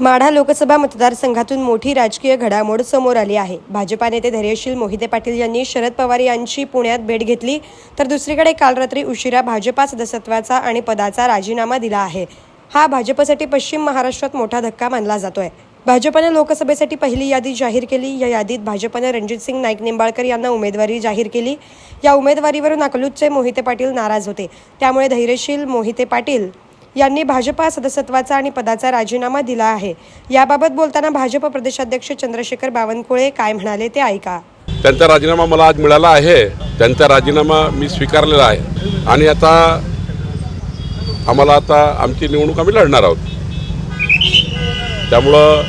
माढा लोकसभा मतदारसंघातून मोठी राजकीय घडामोड समोर आली आहे. भाजपा नेते धैर्यशील मोहिते पाटील यांनी शरद पवार यांची पुण्यात भेट घेतली. तर दुसरीकडे काल रात्री उशिरा भाजपा सदस्यत्वाचा आणि पदाचा राजीनामा दिला आहे. हा भाजपसाठी पश्चिम महाराष्ट्रात मोठा धक्का मानला जातोय. भाजपने लोकसभेसाठी पहिली यादी जाहीर केली. या यादीत भाजपने रणजितसिंग नाईक निंबाळकर यांना उमेदवारी जाहीर केली. या उमेदवारीवरून अकलूजचे मोहिते पाटील नाराज होते. त्यामुळे धैर्यशील मोहिते पाटील यांनी भाजपा सदस्यत्वाचा आणि पदाचा राजीनामा दिला आहे. याबाबत बोलताना भाजप प्रदेशाध्यक्ष चंद्रशेखर बावनकुळे काय म्हणाले ते ऐका. त्यांचा राजीनामा मला आज मिळाला आहे. त्यांचा राजीनामा मी स्वीकारलेला आहे. आणि आता आम्हाला आता आमची निवडणूक आम्ही लढणार आहोत. त्यामुळं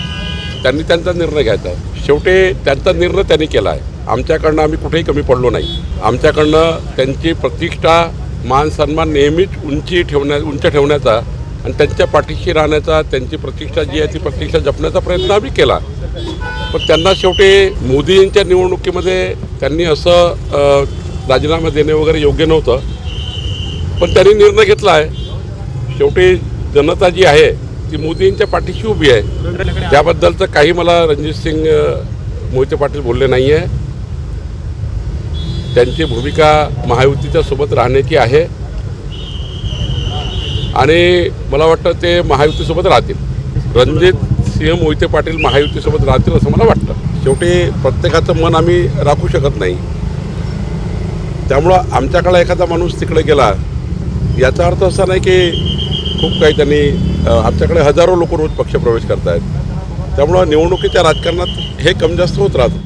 त्यांनी त्यांचा निर्णय घ्यायचा शेवटी त्यांचा निर्णय त्यांनी केला आहे. आमच्याकडनं आम्ही कुठेही कमी पडलो नाही. आमच्याकडनं त्यांची प्रतिष्ठा मान सन्मान नेहमीच उंची ठेवण्या उंच ठेवण्याचा आणि त्यांच्या पाठीशी राहण्याचा त्यांची प्रतिष्ठा जी आहे ती प्रतिष्ठा जपण्याचा प्रयत्न आम्ही केला. पण त्यांना शेवटी मोदींच्या निवडणुकीमध्ये त्यांनी असं राजीनामा देणे वगैरे योग्य नव्हतं. पण त्यांनी निर्णय घेतला आहे शेवटी जनता जी आहे ती मोदींच्या पाठीशी उभी आहे. त्याबद्दलचं काही मला रणजित सिंग मोहिते पाटील बोलले नाही आहे त्यांची भूमिका महायुतीच्या सोबत राहण्याची आहे. आणि मला वाटतं ते महायुतीसोबत राहतील. रणजित सिंह मोहिते पाटील महायुतीसोबत राहतील असं मला वाटतं. शेवटी प्रत्येकाचं मन आम्ही राखू शकत नाही. त्यामुळं आमच्याकडे एखादा माणूस तिकडे गेला याचा अर्थ असा नाही की खूप काही त्यांनी आमच्याकडे हजारो लोक रोज पक्षप्रवेश करत आहेत त्यामुळं निवडणुकीच्या राजकारणात हे कम जास्त होत राहतं.